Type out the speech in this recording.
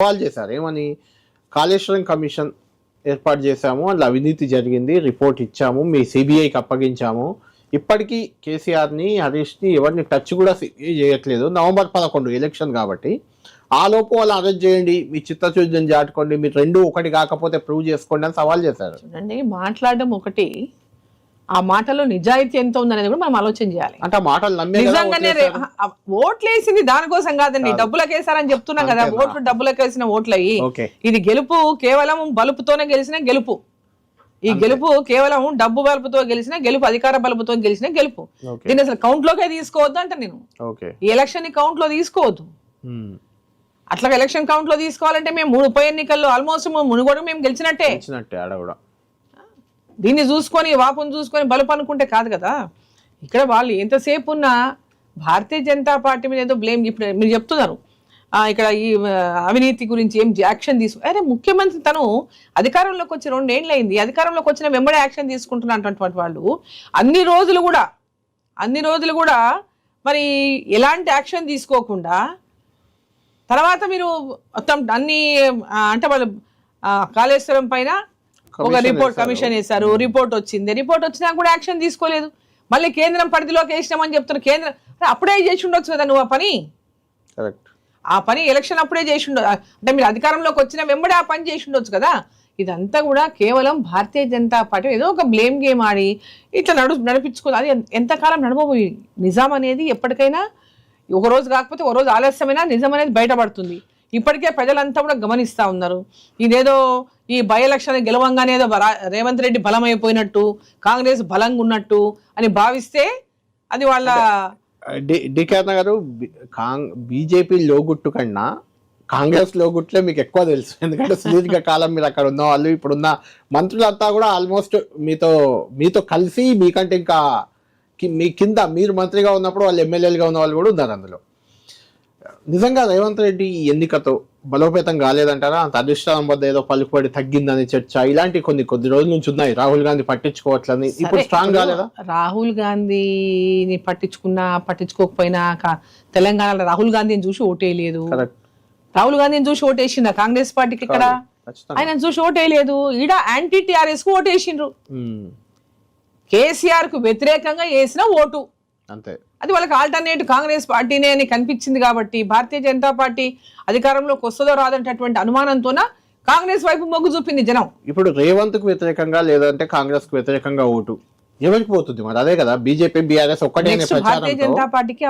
సవాల్ చేశారు. ఏమని? కాళేశ్వరం కమిషన్ ఏర్పాటు చేశాము అందులో అవినీతి జరిగింది రిపోర్ట్ ఇచ్చాము మీ సిబిఐకి అప్పగించాము. ఇప్పటికీ కేసీఆర్ని హరీష్ని ఎవరిని టచ్ కూడా చేయట్లేదు. నవంబర్ పదకొండు ఎలక్షన్ కాబట్టి. ఆ లోపు వాళ్ళు అరెస్ట్ చేయండి మీ చిత్తశుద్ధిని చాటుకోండి మీరు రెండు ఒకటి కాకపోతే ప్రూవ్ చేసుకోండి అని సవాల్ చేశారు. అండి మాట్లాడడం ఒకటి. ఆ మాటలో నిజాయితీ ఎంత ఉందనేది కూడా మనం ఆలోచన చేయాలి. అంటే మాటలు నిజంగానే ఓట్లు వేసింది దానికోసం కాదండి. కాదు. డబ్బులకు వేసారని చెప్తున్నా కదా? ఓట్లు డబ్బులకు వేసిన ఓట్లయి. ఓకే. ఇది గెలుపు కేవలం బలుపుతోనే గెలిచిన గెలుపు. ఈ. గెలుపు కేవలం డబ్బు బలుపుతో గెలిచిన గెలుపు అధికార బలుపుతో గెలిచిన గెలుపు. దీన్ని అసలు కౌంట్ లోకే తీసుకోవద్దు అంట నేను. ఈ ఎలక్షన్ని కౌంట్లో తీసుకోవద్దు. అట్లా ఎలక్షన్ కౌంట్లో తీసుకోవాలంటే మేము మూడు ఉప ఎన్నికల్లో ఆల్మోస్ట్ మునుగోడు మేము గెలిచినట్టే. ఇచ్చినట్టే ఆడ కూడా. దీన్ని చూసుకొని వాపును చూసుకొని బలుపు అనుకుంటే కాదు కదా? ఇక్కడ వాళ్ళు ఎంతసేపు ఉన్నా భారతీయ జనతా పార్టీ మీద ఏదో బ్లేమ్ ఇప్పుడు మీరు చెప్తున్నారు. ఇక్కడ ఈ అవినీతి గురించి ఏం యాక్షన్ తీసుకు అరే ముఖ్యమంత్రి తను అధికారంలోకి వచ్చి రెండేళ్ళు అయింది. అధికారంలోకి వచ్చిన వెంబడే యాక్షన్ తీసుకుంటున్నటువంటి వాళ్ళు. అన్ని రోజులు కూడా అన్ని రోజులు కూడా మరి ఎలాంటి యాక్షన్ తీసుకోకుండా తర్వాత మీరు మొత్తం అన్ని అంటే వాళ్ళు కాళేశ్వరం పైన ఒక రిపోర్ట్. కమిషన్ వేశారు. రిపోర్ట్ వచ్చింది. రిపోర్ట్ వచ్చినా కూడా యాక్షన్ తీసుకోలేదు. మళ్ళీ కేంద్రం పరిధిలోకి వేసినామని చెప్తున్నారు. కేంద్రం అప్పుడే చేసి ఉండొచ్చు కదా నువ్వు ఆ పని? కరెక్ట్ ఆ పని ఎలక్షన్ అప్పుడే చేసి ఉండ అంటే మీరు అధికారంలోకి వచ్చిన వెంబడే ఆ పని చేసి ఉండొచ్చు కదా? ఇదంతా కూడా కేవలం భారతీయ జనతా పార్టీ ఏదో ఒక బ్లేమ్ గేమ్ ఆడి ఇట్లా నడు నడిపించుకోదు అది ఎంత- ఎంతకాలం నడవబోయి నిజాం అనేది ఎప్పటికైనా ఒక రోజు కాకపోతే ఒక రోజు ఆలస్యమైనా నిజం అనేది బయటపడుతుంది. ఇప్పటికే ప్రజలంతా కూడా గమనిస్తా ఉన్నారు. ఇదేదో ఈ బై ఎలక్షన్ గెలవంగానే రేవంత్ రెడ్డి బలమైపోయినట్టు కాంగ్రెస్ బలంగా ఉన్నట్టు అని భావిస్తే అది వాళ్ళ డి- గారు కాంగ్ బీజేపీ లోగుట్టు కన్నా కాంగ్రెస్ లోగుట్లే మీకు ఎక్కువ తెలుసు. ఎందుకంటే సుదీర్ఘ కాలం మీరు అక్కడ ఉన్న వాళ్ళు ఇప్పుడున్న మంత్రులంతా కూడా ఆల్మోస్ట్ మీతో మీతో కలిసి మీకంటే ఇంకా మీ కింద మీరు మంత్రిగా ఉన్నప్పుడు వాళ్ళు ఎమ్మెల్యేలుగా ఉన్న వాళ్ళు కూడా ఉన్నారు అందులో. నిజంగా రేవంత్ రెడ్డి ఈ ఎన్నికతో బలోపేతం కాలేదంటారా? అంత అధిష్టానం వద్ద ఏదో పలుకుబడి తగ్గిందని చర్చ. ఇలాంటి కొన్ని కొద్ది రోజుల నుంచి ఉన్నాయి. రాహుల్ గాంధీ పట్టించుకోవట్లని. ఇప్పుడు స్ట్రాంగ్ కాలేదా రాహుల్ గాంధీని పట్టించుకున్నా పట్టించుకోకపోయినా తెలంగాణలో రాహుల్ గాంధీని చూసి ఓటేయలేదు. రాహుల్ గాంధీని చూసి ఓటేసిందా కాంగ్రెస్ పార్టీకి ఇక్కడ? ఆయన చూసి ఓటేయలేదు. ఈడ యాంటీ టిఆర్ఎస్కు ఓటేసిండ్రు. ఉమ్, కేసీఆర్కు వ్యతిరేకంగా వేసిన ఓటు. అంతే. అది వాళ్ళకి ఆల్టర్నేట్ కాంగ్రెస్ పార్టీనే అని కనిపించింది కాబట్టి భారతీయ జనతా పార్టీ అధికారంలోకి వస్తుందో రాదంటటువంటి అనుమానంతోన కాంగ్రెస్ వైపు మొగ్గు చూపింది జనం? ఇప్పుడు రేవంత్కు వ్యతిరేకంగా లేదంటే కాంగ్రెస్కు వ్యతిరేకంగా ఓటు. ఎవరికి పోతుంది మరి? అదే కదా బీజేపీ బీఆర్ఎస్ ఒక్కటే భారతీయ జనతా పార్టీకి